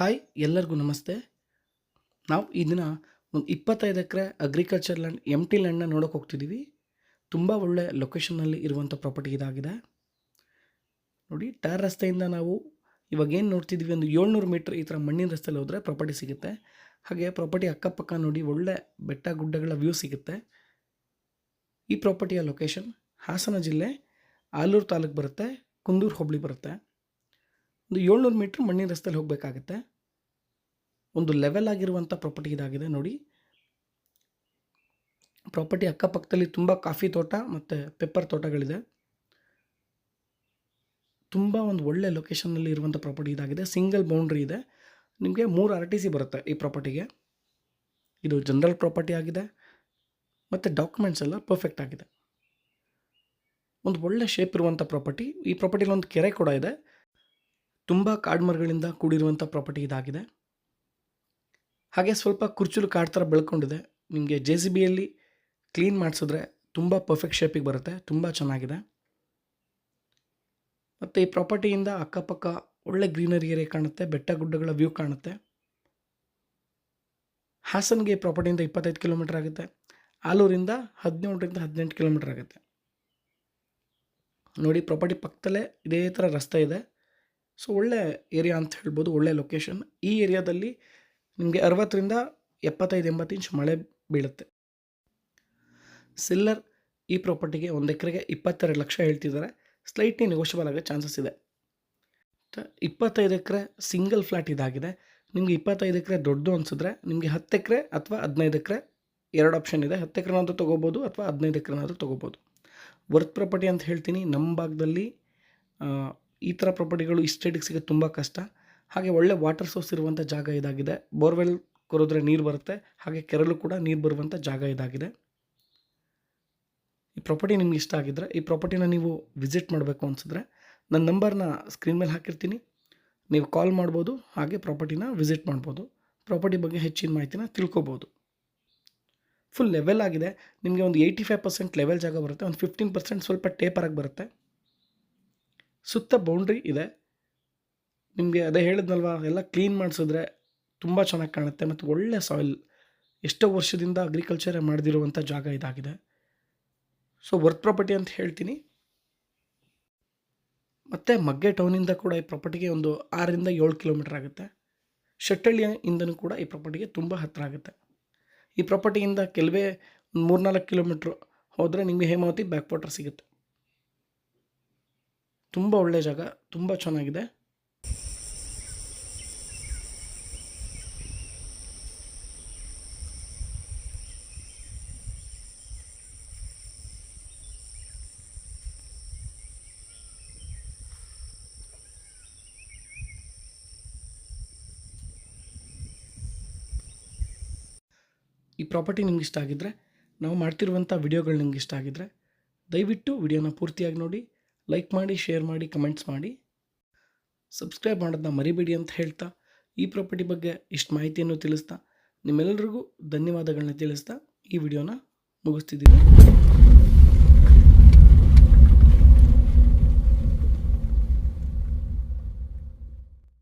Hi, ಎಲ್ಲರಿಗೂ ನಮಸ್ತೆ. ನಾವು ಈ ದಿನ ಒಂದು ಇಪ್ಪತ್ತೈದು ಎಕರೆ ಅಗ್ರಿಕಲ್ಚರ್ ಲ್ಯಾಂಡ್ ಎಂ ಟಿ ಲ್ಯಾಂಡ್ನ ನೋಡೋಕೆ ಹೋಗ್ತಿದ್ದೀವಿ ತುಂಬ ಒಳ್ಳೆ ಲೊಕೇಶನ್ನಲ್ಲಿ ಇರುವಂಥ ಪ್ರಾಪರ್ಟಿ ಇದಾಗಿದೆ. ನೋಡಿ ಟಾರ್ ರಸ್ತೆಯಿಂದ ನಾವು ಇವಾಗ ಏನು ನೋಡ್ತಿದ್ದೀವಿ ಒಂದು ಏಳ್ನೂರು ಮೀಟ್ರ್ ಈ ಥರ ಮಣ್ಣಿನ ರಸ್ತೆಯಲ್ಲಿ ಹೋದರೆ ಪ್ರಾಪರ್ಟಿ ಸಿಗುತ್ತೆ. ಹಾಗೆ ಪ್ರಾಪರ್ಟಿ ಅಕ್ಕಪಕ್ಕ ನೋಡಿ ಒಳ್ಳೆ ಬೆಟ್ಟ ಗುಡ್ಡಗಳ ವ್ಯೂ ಸಿಗುತ್ತೆ. ಈ ಪ್ರಾಪರ್ಟಿಯ ಲೊಕೇಶನ್ ಹಾಸನ ಜಿಲ್ಲೆ ಆಲೂರು ತಾಲೂಕು ಬರುತ್ತೆ, ಕುಂದೂರು ಹೋಬಳಿ ಬರುತ್ತೆ. ಒಂದು ಏಳ್ನೂರು ಮೀಟ್ರ್ ಮಣ್ಣಿನ ರಸ್ತೆಯಲ್ಲಿ ಹೋಗಬೇಕಾಗತ್ತೆ. ಒಂದು ಲೆವೆಲ್ ಆಗಿರುವಂಥ ಪ್ರಾಪರ್ಟಿ ಇದಾಗಿದೆ ನೋಡಿ. ಪ್ರಾಪರ್ಟಿ ಅಕ್ಕಪಕ್ಕದಲ್ಲಿ ತುಂಬ ಕಾಫಿ ತೋಟ ಮತ್ತು ಪೆಪ್ಪರ್ ತೋಟಗಳಿದೆ. ತುಂಬ ಒಂದು ಒಳ್ಳೆ ಲೊಕೇಶನ್ನಲ್ಲಿ ಇರುವಂಥ ಪ್ರಾಪರ್ಟಿ ಇದಾಗಿದೆ. ಸಿಂಗಲ್ ಬೌಂಡ್ರಿ ಇದೆ. ನಿಮಗೆ ಮೂರು ಆರ್ ಟಿ ಸಿ ಬರುತ್ತೆ ಈ ಪ್ರಾಪರ್ಟಿಗೆ ಇದು ಜನರಲ್ ಪ್ರಾಪರ್ಟಿ ಆಗಿದೆ. ಮತ್ತು ಡಾಕ್ಯುಮೆಂಟ್ಸ್ ಎಲ್ಲ ಪರ್ಫೆಕ್ಟ್ ಆಗಿದೆ. ಒಂದು ಒಳ್ಳೆ ಶೇಪ್ ಇರುವಂಥ ಪ್ರಾಪರ್ಟಿ ಈ ಪ್ರಾಪರ್ಟಿಲಿ ಒಂದು ಕೆರೆ ಕೂಡ ಇದೆ. ತುಂಬ ಕಾಡ್ಮರಗಳಿಂದ ಕೂಡಿರುವಂಥ ಪ್ರಾಪರ್ಟಿ ಇದಾಗಿದೆ. ಹಾಗೆ ಸ್ವಲ್ಪ ಕುರ್ಚುಲು ಕಾಡು ಥರ ಬೆಳ್ಕೊಂಡಿದೆ. ನಿಮಗೆ ಜೆ ಸಿ ಬಿಯಲ್ಲಿ ಕ್ಲೀನ್ ಮಾಡಿಸಿದ್ರೆ ತುಂಬ ಪರ್ಫೆಕ್ಟ್ ಶೇಪಿಗೆ ಬರುತ್ತೆ, ತುಂಬ ಚೆನ್ನಾಗಿದೆ. ಮತ್ತು ಈ ಪ್ರಾಪರ್ಟಿಯಿಂದ ಅಕ್ಕಪಕ್ಕ ಒಳ್ಳೆ ಗ್ರೀನರಿ ಏರಿಯಾ ಕಾಣುತ್ತೆ, ಬೆಟ್ಟ ಗುಡ್ಡಗಳ ವ್ಯೂ ಕಾಣುತ್ತೆ. ಹಾಸನ್ಗೆ ಪ್ರಾಪರ್ಟಿಯಿಂದ ಇಪ್ಪತ್ತೈದು ಕಿಲೋಮೀಟರ್ ಆಗುತ್ತೆ. ಆಲೂರಿಂದ ಹದಿನೇಳರಿಂದ ಹದಿನೆಂಟು ಕಿಲೋಮೀಟರ್ ಆಗುತ್ತೆ. ನೋಡಿ ಪ್ರಾಪರ್ಟಿ ಪಕ್ಕದಲ್ಲೇ ಇದೇ ಥರ ರಸ್ತೆ ಇದೆ. ಸೊ ಒಳ್ಳೆ ಏರಿಯಾ ಅಂತ ಹೇಳ್ಬೋದು, ಒಳ್ಳೆ ಲೊಕೇಶನ್ ಈ ಏರಿಯಾದಲ್ಲಿ ನಿಮಗೆ ಅರವತ್ತರಿಂದ ಎಪ್ಪತ್ತೈದು ಎಂಬತ್ತು ಇಂಚ್ ಮಳೆ ಬೀಳುತ್ತೆ. ಸಿಲ್ಲರ್ ಈ ಪ್ರಾಪರ್ಟಿಗೆ ಒಂದು ಎಕರೆಗೆ ಇಪ್ಪತ್ತೆರಡು ಲಕ್ಷ ಹೇಳ್ತಿದ್ದಾರೆ. ಸ್ಲೈಟ್ಲಿ ನೆಗೋಷಿಯಬಲ್ ಆಗೋ ಚಾನ್ಸಸ್ ಇದೆ. ಇಪ್ಪತ್ತೈದು ಎಕರೆ ಸಿಂಗಲ್ ಫ್ಲ್ಯಾಟ್ ಇದಾಗಿದೆ. ನಿಮಗೆ ಇಪ್ಪತ್ತೈದು ಎಕರೆ ದೊಡ್ಡದು ಅನಿಸಿದ್ರೆ ನಿಮಗೆ ಹತ್ತು ಎಕರೆ ಅಥವಾ ಹದಿನೈದು ಎಕರೆ ಎರಡು ಆಪ್ಷನ್ ಇದೆ. ಹತ್ತು ಎಕರೆನಾದರೂ ತೊಗೋಬೋದು ಅಥವಾ ಹದಿನೈದು ಎಕರೆನಾದರೂ ತೊಗೋಬೋದು. ವರ್ತ್ ಪ್ರಾಪರ್ಟಿ ಅಂತ ಹೇಳ್ತೀನಿ. ನಮ್ಮ ಭಾಗದಲ್ಲಿ ಈ ಥರ ಪ್ರಾಪರ್ಟಿಗಳು ಇಸ್ಟೇಟಿಗೆ ಸಿಗೋದು ತುಂಬ ಕಷ್ಟ. ಹಾಗೆ ಒಳ್ಳೆ ವಾಟರ್ ಸೋರ್ಸ್ ಇರುವಂಥ ಜಾಗ ಇದಾಗಿದೆ. ಬೋರ್ವೆಲ್ ಕೊರೋದ್ರೆ ನೀರು ಬರುತ್ತೆ. ಹಾಗೆ ಕೆರಳು ಕೂಡ ನೀರು ಬರುವಂಥ ಜಾಗ ಇದಾಗಿದೆ. ಈ ಪ್ರಾಪರ್ಟಿ ನಿಮ್ಗೆ ಇಷ್ಟ ಆಗಿದ್ದರೆ ಈ ಪ್ರಾಪರ್ಟಿನ ನೀವು ವಿಸಿಟ್ ಮಾಡಬೇಕು ಅನಿಸಿದ್ರೆ ನನ್ನ ನಂಬರ್ನ ಸ್ಕ್ರೀನ್ ಮೇಲೆ ಹಾಕಿರ್ತೀನಿ. ನೀವು ಕಾಲ್ ಮಾಡ್ಬೋದು, ಹಾಗೆ ಪ್ರಾಪರ್ಟಿನ ವಿಸಿಟ್ ಮಾಡ್ಬೋದು. ಪ್ರಾಪರ್ಟಿ ಬಗ್ಗೆ ಹೆಚ್ಚಿನ ಮಾಹಿತಿನ ತಿಳ್ಕೊಬೋದು. ಫುಲ್ ಲೆವೆಲ್ ಆಗಿದೆ. ನಿಮಗೆ ಒಂದು ಏಯ್ಟಿ ಫೈವ್ ಪರ್ಸೆಂಟ್ ಲೆವೆಲ್ ಜಾಗ ಬರುತ್ತೆ. ಒಂದು ಫಿಫ್ಟೀನ್ ಪರ್ಸೆಂಟ್ ಸ್ವಲ್ಪ ಟೇಪರಾಗಿ ಬರುತ್ತೆ. ಸುತ್ತ ಬೌಂಡ್ರಿ ಇದೆ. ನಿಮಗೆ ಅದೇ ಹೇಳಿದ್ನಲ್ವ, ಎಲ್ಲ ಕ್ಲೀನ್ ಮಾಡಿಸಿದ್ರೆ ತುಂಬ ಚೆನ್ನಾಗಿ ಕಾಣುತ್ತೆ ಮತ್ತು ಒಳ್ಳೆ ಸಾಯಿಲ್ ಎಷ್ಟೋ ವರ್ಷದಿಂದ ಅಗ್ರಿಕಲ್ಚರ್ ಮಾಡದಿರುವಂಥ ಜಾಗ ಇದಾಗಿದೆ. ಸೊ ವರ್ತ್ ಪ್ರಾಪರ್ಟಿ ಅಂತ ಹೇಳ್ತೀನಿ. ಮತ್ತು ಮಗ್ಗೆ ಟೌನಿಂದ ಕೂಡ ಈ ಪ್ರಾಪರ್ಟಿಗೆ ಒಂದು ಆರರಿಂದ ಏಳು ಕಿಲೋಮೀಟರ್ ಆಗುತ್ತೆ. ಶೆಟ್ಟಳ್ಳಿಯಿಂದನೂ ಕೂಡ ಈ ಪ್ರಾಪರ್ಟಿಗೆ ತುಂಬ ಹತ್ತಿರ ಆಗುತ್ತೆ. ಈ ಪ್ರಾಪರ್ಟಿಯಿಂದ ಕೆಲವೇ ಮೂರ್ನಾಲ್ಕು ಕಿಲೋಮೀಟ್ರ್ ಹೋದರೆ ನಿಮಗೆ ಹೇಮಾವತಿ ಬ್ಯಾಕ್ ವಾಟರ್ ಸಿಗುತ್ತೆ. ತುಂಬ ಒಳ್ಳೆ ಜಾಗ, ತುಂಬ ಚೆನ್ನಾಗಿದೆ. ಈ ಪ್ರಾಪರ್ಟಿ ನಿಮ್ಗೆ ಇಷ್ಟ ಆಗಿದ್ದರೆ ನಾವು ಮಾಡ್ತಿರುವಂಥ ವಿಡಿಯೋಗಳು ನಿಮ್ಗೆ ಇಷ್ಟ ಆಗಿದ್ದರೆ ದಯವಿಟ್ಟು ವಿಡಿಯೋನ ಪೂರ್ತಿಯಾಗಿ ನೋಡಿ. ಲೈಕ್ ಮಾಡಿ ಶೇರ್ ಮಾಡಿ ಕಮೆಂಟ್ಸ್ ಮಾಡಿ. ಸಬ್ಸ್ಕ್ರೈಬ್ ಮಾಡೋದನ್ನ ಮರಿಬೇಡಿ ಅಂತ ಹೇಳ್ತಾ, ಈ ಪ್ರಾಪರ್ಟಿ ಬಗ್ಗೆ ಇಷ್ಟು ಮಾಹಿತಿಯನ್ನು ತಿಳಿಸ್ತಾ ನಿಮ್ಮೆಲ್ಲರಿಗೂ ಧನ್ಯವಾದಗಳನ್ನ ತಿಳಿಸ್ತಾ, ಈ ವಿಡಿಯೋನ ಮುಗಿಸ್ತಿದ್ದೀನಿ.